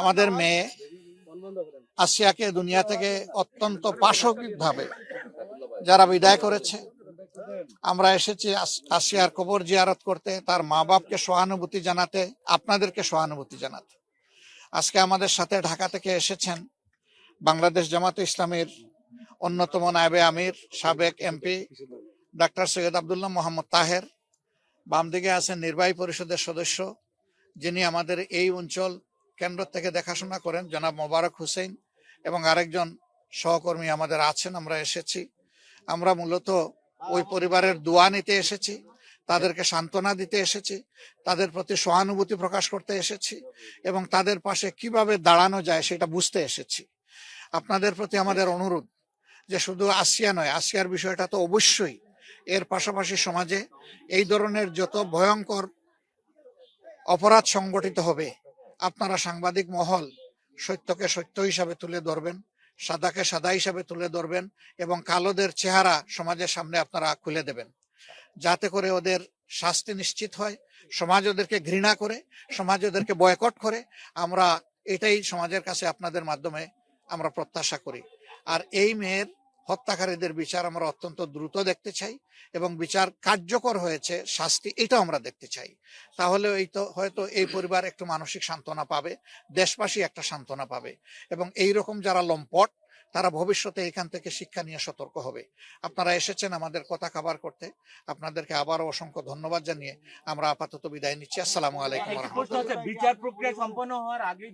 আমাদের মেয়ে আসিয়াকে দুনিয়া থেকে অত্যন্ত পাশবিকভাবে যারা বিদায় করেছে আমরা এসেছি আস- আসিয়ার কবর জিয়ারত করতে তার মা বাপকে সহানুভূতি জানাতে আপনাদেরকে সহানুভূতি জানাতে। আজকে আমাদের সাথে ঢাকা থেকে এসেছেন বাংলাদেশ জামাতে ইসলামের অন্যতম নায়বে আমির সাবেক এমপি ডাক্তার সৈয়দ আবদুল্লাহ মোহাম্মদ তাহের বাম দিকে আছেন নির্বাহী পরিষদের সদস্য যিনি আমাদের এই অঞ্চল কেন্দ্র থেকে দেখাশোনা করেন, জনাব মোবারক হুসেন এবং আরেকজন সহকর্মী আমাদের আছেন, আমরা এসেছি। আমরা মূলত ওই পরিবারের দোয়া নিতে এসেছি, তাদেরকে সান্ত্বনা দিতে এসেছি, তাদের প্রতি সহানুভূতি প্রকাশ করতে এসেছি এবং তাদের পাশে কীভাবে দাঁড়ানো যায় সেটা বুঝতে এসেছি। আপনাদের প্রতি আমাদের অনুরোধ যে শুধু আসিয়া নয়, আসিয়ার বিষয়টা তো অবশ্যই। এর পাশাপাশি সমাজে এই ধরনের যত ভয়ঙ্কর অপরাধ সংগঠিত হবে। আপনারা সাংবাদিক মহল সত্যকে সত্য হিসাবে তুলে ধরবেন, সাদাকে সাদা হিসাবে তুলে ধরবেন এবং কালোদের চেহারা সমাজের সামনে আপনারা খুলে দেবেন। যাতে করে ওদের শাস্তি নিশ্চিত হয়, সমাজ ওদেরকে ঘৃণা করে, সমাজ ওদেরকে বয়কট করে। আমরা এটাই সমাজের কাছে আপনাদের মাধ্যমে আমরা প্রত্যাশা করি। আর এই মেয়ের হত্যাকারীদের বিচার আমরা অত্যন্ত দ্রুত দেখতে চাই এবং বিচার কার্যকর হয়েছে শাস্তি এটা আমরা দেখতে চাই। তাহলে এই তো হয়তো এই পরিবার একটু মানসিক সান্ত্বনা পাবে দেশবাসী একটা সান্ত্বনা পাবে এবং এই রকম যারা লম্পট তারা ভবিষ্যতে এখান থেকে শিক্ষা নিয়ে সতর্ক হবে। আপনারা এসেছেন আমাদের কথা কাবার করতে আপনাদেরকে আবারও অসংখ্য ধন্যবাদ জানিয়ে আমরা আপাতত বিদায় নিচ্ছি। আসসালামু আলাইকুম বিচার প্রক্রিয়া সম্পন্ন হওয়ার আগে